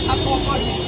サポートに。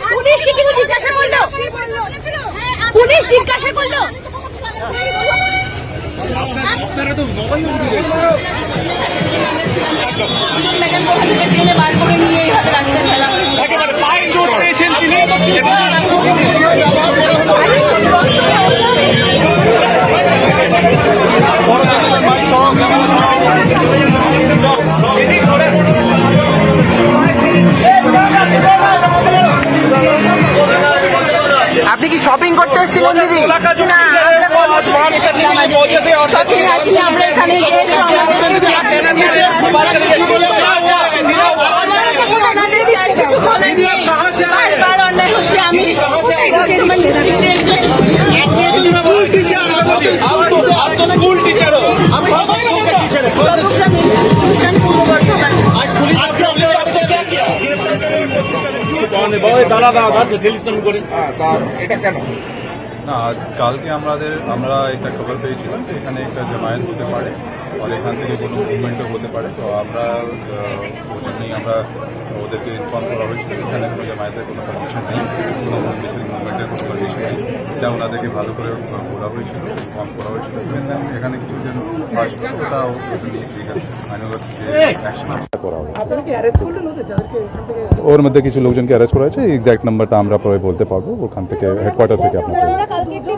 পুলিশকে জিজ্ঞাসা করল? আপনারা তো শপিং করতে এসেছিলেন দিদি? আমরা এখানে आप হ্যাঁ, এটা কেন? না কালকে আমাদের আমরা একটা খবর পেয়েছিলাম যে এখানে একটা জামায়াত হতে পারে। আর এখান থেকে কোনো মুভমেন্টও হতে পারে। তো আমরা ওই জন্যই আমরা ওদেরকে ইনফর্ম করা হয়েছিল এখানে কোনো জামায়াতের কোনো পারমিশন নেই। কোনো কিছু মুভমেন্টের কোনো পারমিশন নেই। এটা ওনাদেরকে ভালো করে বলা হয়েছিল ইনফর্ম করা হয়েছিল। এখানে কিছু যেন আসবে ওটা ওটা নিয়ে ঠিক আছে। আইনগত ওর মধ্যে কিছু লোকজনকে অ্যারেস্ট করা হয়েছে। এক্স্যাক্ট নাম্বারটা আমরা পরে বলতে পারব। ওখান থেকে হেডকোয়ার্টার থেকে আপনাকে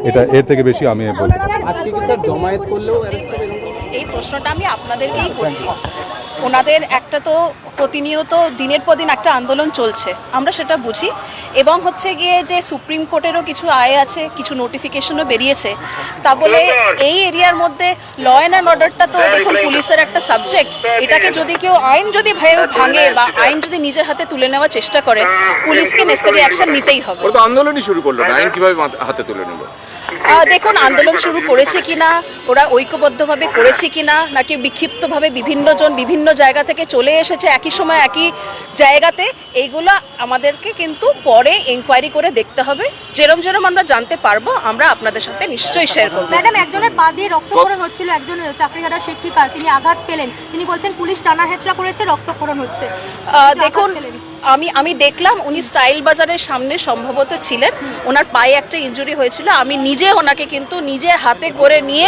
এটা এর থেকে বেশি আমি বলতে পারব আজকে কি স্যার জমায়েত করলেও এই প্রশ্নটা আমি আপনাদেরকেই করছি। ওনাদের একটা তো প্রতিনিয়ত দিনের পর দিন একটা আন্দোলন চলছে আমরা সেটা বুঝি। এবং হচ্ছে গিয়ে যে সুপ্রিম কোর্টেরও কিছু আয় আছে কিছু নোটিফিকেশনও বেরিয়েছে তা বলে এই এরিয়ার মধ্যে ল অ্যান্ড অর্ডারটা তো দেখুন পুলিশের একটা সাবজেক্ট এটাকে যদি কেউ আইন যদি ভাঙে বা আইন যদি নিজের হাতে তুলে নেওয়ার চেষ্টা করে পুলিশকে নেসেসারি অ্যাকশন নিতেই হবে। ওরা আন্দোলনই শুরু করল আইন কীভাবে হাতে তুলে আহ, দেখুন আন্দোলন শুরু করেছে কিনা ওরা ঐক্যবদ্ধভাবে করেছে কিনা নাকি বিক্ষিপ্তভাবে বিভিন্ন জন বিভিন্ন জায়গা থেকে চলে এসেছে একই সময় একই জায়গাতে এইগুলো আমাদেরকে কিন্তু পরে এনকোয়ারি করে দেখতে হবে। যেরম যেরম আমরা জানতে পারব আমরা আপনাদের সাথে নিশ্চয়ই শেয়ার করব। ম্যাডাম একজনের পা দিয়ে রক্তক্ষরণ হচ্ছিল একজন চাকরিহারা শিক্ষিকা তিনি আঘাত পেলেন। তিনি বলছেন পুলিশ টানা হেঁচড়া করেছে রক্তক্ষরণ হচ্ছে। দেখুন আমি আমি দেখলাম উনি স্টাইল বাজারের সামনে সম্ভবত ছিলেন। ওনার পায়ে একটা ইঞ্জুরি হয়েছিল। আমি নিজে ওনাকে কিন্তু নিজে হাতে করে নিয়ে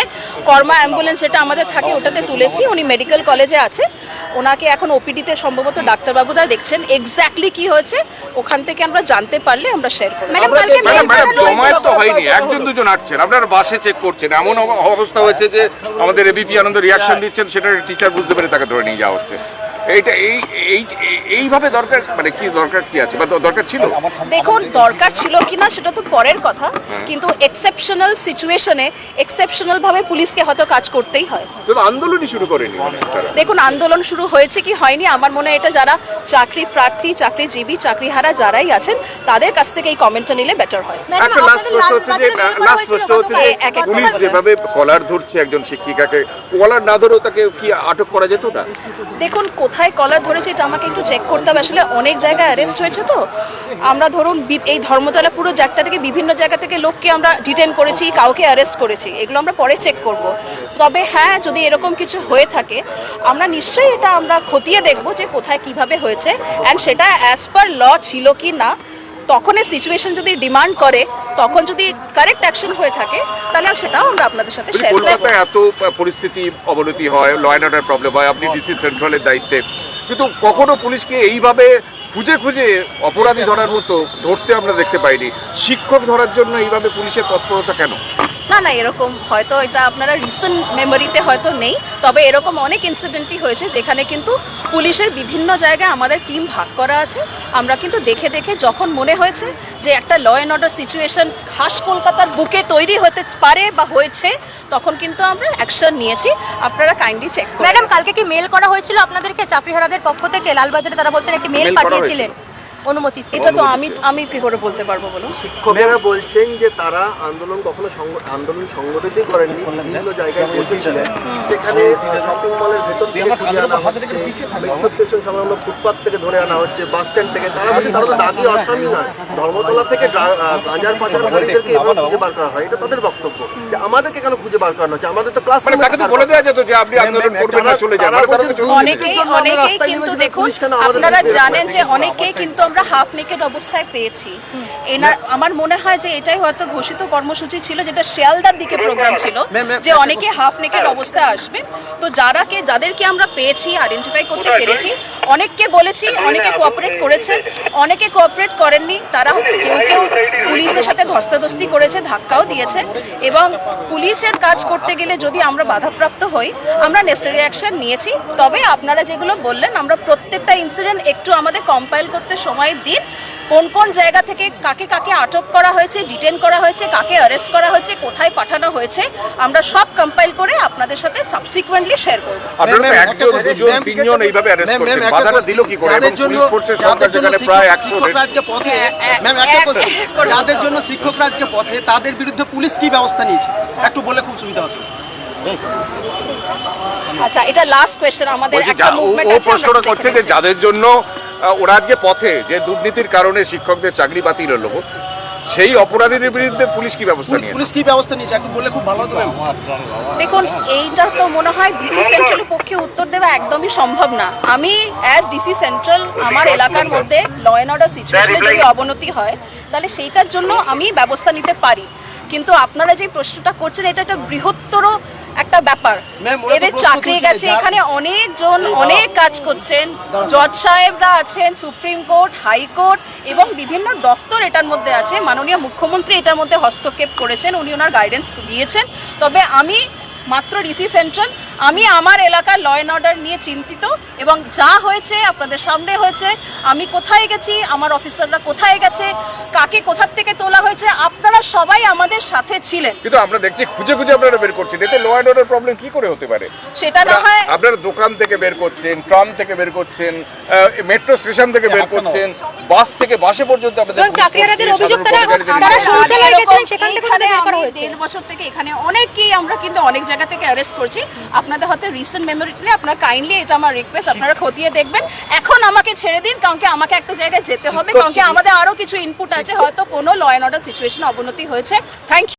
কর্মা অ্যাম্বুলেন্স যেটা আমাদের থাকে ওটাতে তুলেছি। উনি মেডিকেল কলেজে আছে ওনাকে এখন ওপিডিতে সম্ভবত ডাক্তারবাবুরা দেখছেন। এক্স্যাক্টলি কি হয়েছে ওখান থেকে আমরা জানতে পারলে আমরা শেয়ার করব। ম্যাডাম কালকে ম্যাডাম ম্যাডাম মেল করানো জমায়েত তো হয়নি। একজন দুজন আটছেন আপনারা বাসে চেক করছেন। এমন অবস্থা হয়েছে যে আমাদের এবিপি আনন্দ রিয়াকশন দিচ্ছেন সেটা টিচার বুঝতে পেরে তাকে ধরে নিয়ে যাওয়া হচ্ছে। এইটা এই এই এই- এইভাবে দরকার মানে কি দরকার কি আছে? বা দরকার ছিল? দেখুন দরকার ছিল কিনা সেটা তো পরের কথা কিন্তু এক্সেপশনাল সিচুয়েশনে এক্সেপশনাল ভাবে পুলিশকে হয়তো কাজ করতেই হয়। তো আন্দোলনই শুরু করেনি দেখুন আন্দোলন শুরু হয়েছে কি হয়নি? আমার মনে হয় এটা যারা চাকরি প্রার্থী চাকরিজীবী চাকরিহারা যারাই আছেন তাদের কাছ থেকে এই কমেন্টটা নিলে বেটার হয়। একটা লাস্ট প্রশ্ন হচ্ছে যে লাস্ট প্রশ্ন হচ্ছে যে পুলিশ যেভাবে কলার ধরছে একজন শিক্ষিকাকে কলার না ধরেও তাকে কি আটক করা যেত না? দেখুন কোথায় কলার ধরেছে এটা আমাকে একটু চেক করতে হবে। আসলে অনেক জায়গায় অ্যারেস্ট হয়েছে তো। আমরা ধরুন এই ধর্মতলা পুরো জায়গাটা থেকে বিভিন্ন জায়গা থেকে লোককে আমরা ডিটেন করেছি, কাউকে অ্যারেস্ট করেছি। এগুলো আমরা পরে চেক করব। তবে হ্যাঁ যদি এরকম কিছু হয়ে থাকে, আমরা নিশ্চয়ই এটা আমরা খতিয়ে দেখব যে কোথায় কীভাবে হয়েছে। অ্যান্ড সেটা অ্যাজ পার ল ছিল কি না তখন এই সিচুয়েশন যদি ডিমান্ড করে তখন যদি কারেক্ট অ্যাকশন হয়ে থাকে তাহলে সেটাও আমরা আপনাদের সাথে শেয়ার করব। কলকাতায় এত পরিস্থিতি অবনতি হয় ল অ্যান্ড অর্ডার প্রবলেম হয় আপনি ডিসি সেন্ট্রালের দায়িত্বে। কিন্তু কখনো পুলিশকে এইভাবে খুঁজে খুঁজে অপরাধী ধরার মতো ধরতে আমরা দেখতে পাইনি। শিক্ষক ধরার জন্য এইভাবে পুলিশের তৎপরতা কেন? না না এরকম হয়তো এটা আপনারা রিসেন্ট মেমোরিতে হয়তো নেই তবে এরকম অনেক ইনসিডেন্টই হয়েছে যেখানে কিন্তু পুলিশের বিভিন্ন জায়গায় আমাদের টিম ভাগ করা আছে। আমরা কিন্তু দেখে দেখে যখন মনে হয়েছে যে একটা ল অ্যান্ড অর্ডার সিচুয়েশন খাস কলকাতার বুকে তৈরি হতে পারে বা হয়েছে তখন কিন্তু আমরা অ্যাকশন নিয়েছি। আপনারা কাইন্ডলি চেক ম্যাডাম কালকে কি মেল করা হয়েছিল আপনাদেরকে চাকরিহারাদের পক্ষ থেকে? লালবাজারে তারা বলছেন একটি মেল পাঠিয়েছিলেন। অনুমতি ছিল। এটা তো আমি আমি কি করে বলতে পারব বলুন? শিক্ষকেরা বলছেন যে তারা আন্দোলন কখনো আন্দোলন সংগঠিতই করেননি বিভিন্ন জায়গায় বসেছিলেন। সেখানে শপিং মলের ভেতর থেকে তুলে আনা হচ্ছে মেট্রো স্টেশন সংলগ্ন ফুটপাথ থেকে ধরে আনা হচ্ছে বাস স্ট্যান্ড থেকে। তারা বলছে তারা তো দাগি আসামি নয়। ধর্মতলা থেকে গাঁজার পাচারকারীদেরকে এভাবে খুঁজে বার করা হয়। এটা তাদের বক্তব্য। যে আমাদেরকে কেন খুঁজে বার করানো হচ্ছে? আমাদের তো ক্লাস মানে তাকে তো বলে দেওয়া যেত যে আপনি আন্দোলন করবেন না চলে যান। মানে অনেকেই অনেকেই কিন্তু দেখুন আপনারা জানেন যে অনেকেই কিন্তু আমরা হাফ নেকেড অবস্থায় পেয়েছি। এনার আমার মনে হয় যে এটাই হয়তো ঘোষিত কর্মসূচি ছিল যেটা শিয়ালদার দিকে প্রোগ্রাম ছিল যে অনেকে হাফ নেকেড অবস্থায় আসবে। তো যারাকে যাদেরকে আমরা পেয়েছি আইডেন্টিফাই করতে পেরেছি অনেককে বলেছি অনেকে কোঅপারেট করেছেন অনেকে কোঅপারেট করেননি তারা কেউ কেউ পুলিশের সাথে ধস্তাধস্তি করেছে ধাক্কাও দিয়েছে এবং পুলিশের কাজ করতে গেলে যদি আমরা বাধাপ্রাপ্ত হই আমরা নেসেসারি অ্যাকশন নিয়েছি। তবে আপনারা যেগুলো বললেন আমরা প্রত্যেকটা ইনসিডেন্ট একটু আমাদের কম্পাইল করতে সময় দিন কোন কোন জায়গা থেকে কাকে কাকে আটক করা হয়েছে ডিটেন করা হয়েছে কাকে অ্যারেস্ট করা হয়েছে কোথায় পাঠানো হয়েছে আমরা সব কম্পাইল করে আপনাদের সাথে সাবসিকুয়েন্টলি শেয়ার করব। আপনারা তো একজন তিনজন এইভাবে অ্যারেস্ট করছেন বাধাটা দিল কি করে? এবং পুলিশ ফোর্সের সংখ্যা যেখানে প্রায় একশো শিক্ষকরা আজকে পথে ম্যাম একটা এক- question, এক করে যাদের জন্য শিক্ষকরা আজকে পথে তাদের বিরুদ্ধে পুলিশ কি ব্যবস্থা নিয়েছে? একটু বললে খুব সুবিধা হতো। আচ্ছা এটা লাস্ট কোয়েশ্চেন আমাদের একটা মুভমেন্ট আছে প্রশ্নটা করছে যে যাদের জন্য ওরা আজকে পথে যে দুর্নীতির কারণে শিক্ষকদের চাকরি বাতিল হলো সেই অপরাধীদের বিরুদ্ধে পুলিশ কি ব্যবস্থা নিয়েছে? পুলিশ কি ব্যবস্থা নিয়েছে? একটু বললে খুব ভালো হতো দেখুন এইটা তো মনে হয় ডিসি সেন্ট্রালের পক্ষে উত্তর দেওয়া একদমই সম্ভব না। আমি অ্যাজ ডিসি সেন্ট্রাল আমার এলাকার মধ্যে ল অ্যান্ড অর্ডার সিচুয়েশনে যদি অবনতি হয় তাহলে সেইটার জন্য আমি ব্যবস্থা নিতে পারি। কিন্তু আপনারা যে প্রশ্নটা করছেন এটা একটা বৃহত্তর একটা ব্যাপার। এদের চাকরি গেছে এখানে অনেকজন অনেক কাজ করছেন। জজ সাহেবরা আছেন সুপ্রিম কোর্ট হাইকোর্ট এবং বিভিন্ন দফতর এটার মধ্যে আছে। মাননীয় মুখ্যমন্ত্রী এটার মধ্যে হস্তক্ষেপ করেছেন উনি ওনার গাইডেন্স দিয়েছেন। তবে আমি মাত্র ডিসি সেন্ট্রাল আমি আমার এলাকার ল অ্যান্ড অর্ডার নিয়ে চিন্তিত এবং যা হয়েছে আপনাদের সামনে হয়েছে আমি কোথায় গেছি আমার অফিসাররা কোথায় গেছে কাকে কোথার থেকে তোলা হয়েছে আপনারা সবাই আমাদের সাথে ছিলেন। কিন্তু আমরা দেখছি খুঁজে খুঁজে আপনারা বের করছেন। এতে ল অ্যান্ড অর্ডার প্রবলেম কি করে হতে পারে? সেটা না হয় আপনারা দোকান থেকে বের করছেন ট্রাম থেকে বের করছেন মেট্রো স্টেশন থেকে বের করছেন বাস থেকে বাসে পর্যন্ত আপনাদের চাকরিহারাদের অভিযোগ তারা- তারা শৌচালয়ে গেছিলেন, সেখান থেকে তাদের বের করা হয়েছে। দেড় বছর থেকে এখানে অনেকেই আমরা কিন্তু অনেক জায়গা থেকে অ্যারেস্ট করছি। আপনাদের হাতে রিসেন্ট মেমোরিটি আপনার কাইন্ডলি এটা আমার রিকোয়েস্ট আপনারা খতিয়ে দেখবেন। এখন আমাকে ছেড়ে দিন কারণ কি আমাকে একটা জায়গায় যেতে হবে কারণ কি আমাদের আরও কিছু ইনপুট আছে হয়তো কোনো ল অ্যান্ড অর্ডার সিচুয়েশন অবনতি হয়েছে। থ্যাংক